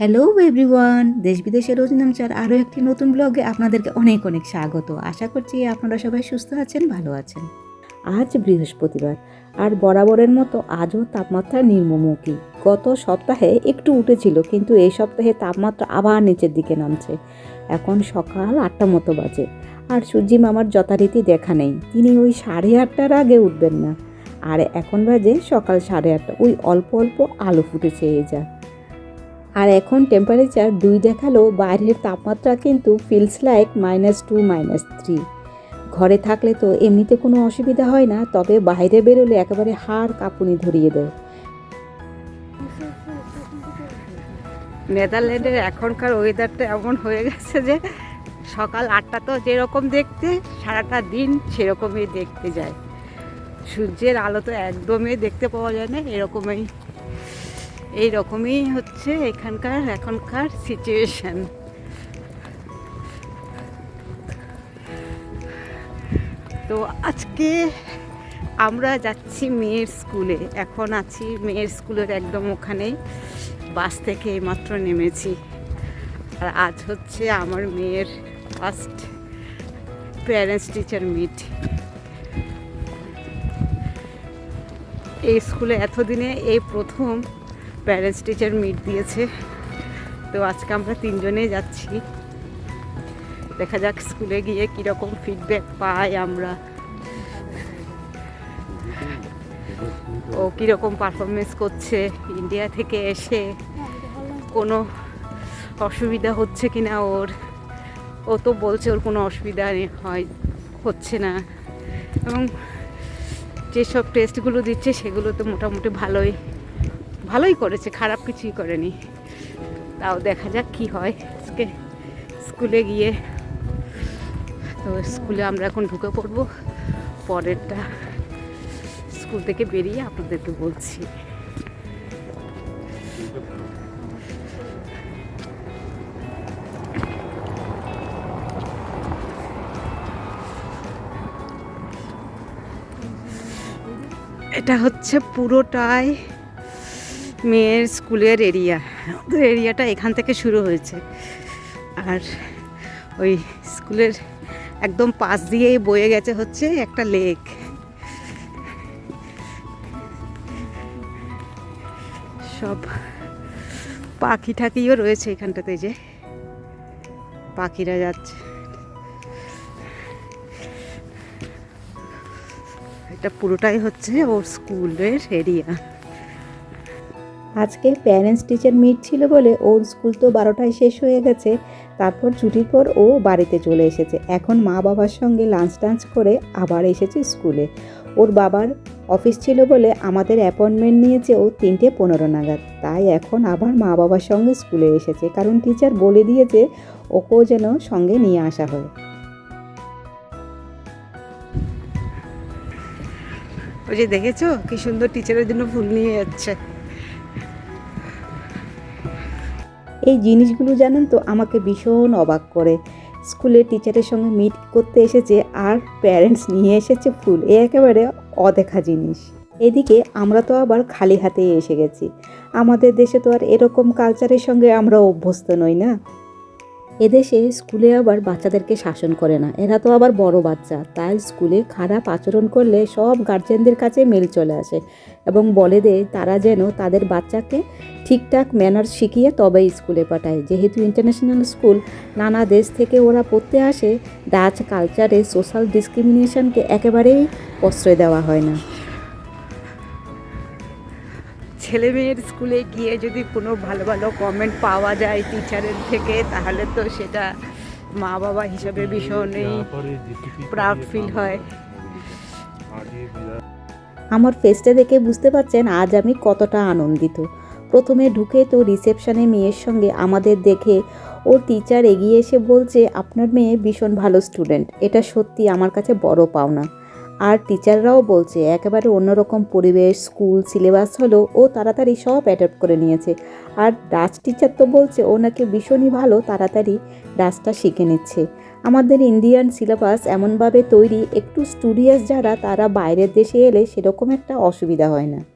Hello everyone দেশ বিদেশের রোজনামচার আরও একটি নতুন ব্লগে আপনাদেরকে অনেক অনেক স্বাগত। আশা করছি আপনারা সবাই সুস্থ আছেন, ভালো আছেন। আজ বৃহস্পতিবার, আর বরাবরের মতো আজও তাপমাত্রা নিম্নমুখী। গত সপ্তাহে একটু উঠেছিল, কিন্তু এই সপ্তাহে তাপমাত্রা আবার নিচের দিকে নামছে। এখন সকাল আটটা মতো বাজে, আর সূর্যি মামার যথারীতি দেখা নেই। তিনি ওই সাড়ে আটটার আগে উঠবেন না। আর এখন বাজে সকাল সাড়ে আটটা, ওই অল্প অল্প আলো ফুটেছে এই যা। আর এখন টেম্পারেচার দুই দেখাল বাইরের তাপমাত্রা কিন্তু feels like minus two minus three ঘরে থাকলে তো এমনিতে কোনো অসুবিধা হয় না, তবে বাইরে বেরোলে একেবারে হাড় কাঁপুনি ধরিয়ে দেয়। নেদারল্যান্ডের এখনকার ওয়েদারটা এমন হয়ে গেছে যে সকাল আটটা তো যেরকম দেখতে, সারাটা দিন সেরকমই দেখতে যায়। সূর্যের আলো তো একদমই দেখতে পাওয়া যায় না, এরকমই এই রকমই হচ্ছে এখানকার, এখনকার সিচুয়েশন তো আজকে আমরা যাচ্ছি মেয়ের স্কুলে এখন আছি মেয়ের স্কুলের একদম ওখানেই। বাস থেকে এইমাত্র নেমেছি। আর আজ হচ্ছে আমার মেয়ের ফার্স্ট প্যারেন্টস টিচার মিট এই স্কুলে এতদিনে এই প্রথম প্যারেন্টস টিচার মিট দিয়েছে। তো আজকে আমরা তিনজনেই যাচ্ছি। দেখা যাক স্কুলে গিয়ে কীরকম ফিডব্যাক পাই আমরা। ও কীরকম পারফরমেন্স করছে ইন্ডিয়া থেকে এসে কোনো অসুবিধা হচ্ছে কি না ওর? ও তো বলছে ওর কোনো অসুবিধা হয়, হচ্ছে না। এবং যেসব টেস্টগুলো দিচ্ছে সেগুলো তো মোটামুটি ভালোই। ভালোই করেছে, খারাপ কিছুই করেনি। তাও দেখা যাক কি হয়। আজকে স্কুলে গিয়ে তো স্কুলে আমরা এখন ঢুকে পড়ব। পরেরটা স্কুল থেকে বেরিয়ে আপনাদেরকে বলছি। এটা হচ্ছে পুরোটাই। মেয়ের স্কুলের এরিয়া। ওদের এরিয়াটা এখান থেকে শুরু হয়েছে। আর ওই স্কুলের একদম পাশ দিয়েই বয়ে গেছে হচ্ছে একটা লেক। সব পাখি ঠাকিও রয়েছে এখানটাতে যে। পাখিরা যাচ্ছে। এটা পুরোটাই হচ্ছে ওর স্কুলের এরিয়া। আজকে প্যারেন্টস টিচার মিট ছিল বলে ওর স্কুল তো বারোটায় শেষ হয়ে গেছে। তারপর ছুটির পর ও বাড়িতে চলে এসেছে। এখন মা বাবার সঙ্গে লাঞ্চ টাঞ্চ করে আবার এসেছে স্কুলে ওর বাবার অফিস ছিল বলে আমাদের অ্যাপয়েন্টমেন্ট নিয়েছে ও তিনটে পনেরো নাগাদ। তাই এখন আবার মা বাবার সঙ্গে স্কুলে এসেছে। কারণ টিচার বলে দিয়েছে ওকেও যেন সঙ্গে নিয়ে আসা হয়। ওই যে দেখেছ? কি সুন্দর টিচারের জন্য ফুল নিয়ে যাচ্ছে। এই জিনিসগুলো জানেন তো, আমাকে ভীষণ অবাক করে। স্কুলে টিচারের সঙ্গে মিট করতে এসেছে আর প্যারেন্টস নিয়ে এসেছে ফুল। এ একেবারে অদেখা জিনিস। এদিকে আমরা তো আবার খালি হাতেই এসে গেছি। আমাদের দেশে তো আর এরকম কালচারের সঙ্গে আমরা অভ্যস্ত নই না। এদেশে স্কুলে আবার বাচ্চাদেরকে শাসন করে না। এরা তো আবার বড় বাচ্চা। তাই স্কুলে খারাপ আচরণ করলে সব গার্জেনদের কাছে মেল চলে আসে এবং বলে দেয়, তারা যেন তাদের বাচ্চাকে ঠিকঠাক ম্যানার শিখিয়ে তবেই স্কুলে পাঠায়। যেহেতু ইন্টারন্যাশনাল স্কুল নানা দেশ থেকে ওরা পড়তে আসে ডাচ কালচারে সোশ্যাল ডিসক্রিমিনেশনকে একেবারেই প্রশ্রয় দেওয়া হয় না। ছেলে মেয়ের স্কুলে গিয়ে যদি কোনো ভালো ভালো কমেন্ট পাওয়া যায় টিচারের থেকে তাহলে তো সেটা মা বাবা হিসাবে ভীষণই প্রাউড ফিল হয়। আমার ফেসটা দেখে বুঝতে পারছেন আজ আমি কতটা আনন্দিত। প্রথমে ঢুকে তো রিসেপশনে মেয়ের সঙ্গে আমাদের দেখে ওর টিচার এগিয়ে এসে বলছে আপনার মেয়ে ভীষণ ভালো স্টুডেন্ট এটা সত্যি আমার কাছে বড় পাওনা। আর টিচাররাও বলছে, একেবারে অন্যরকম পরিবেশ, স্কুল, সিলেবাস হলো ও তাড়াতাড়ি সব অ্যাডাপ্ট করে নিয়েছে। আর ডাচ টিচার তো বলছে, ও নাকি ভীষণই ভালো, তাড়াতাড়ি ডাচটা শিখে নিচ্ছে। আমাদের ইন্ডিয়ান সিলেবাস এমনভাবে তৈরি, একটু স্টুডিয়াস যারা, তারা বাইরের দেশে এলে সেরকম একটা অসুবিধা হয় না।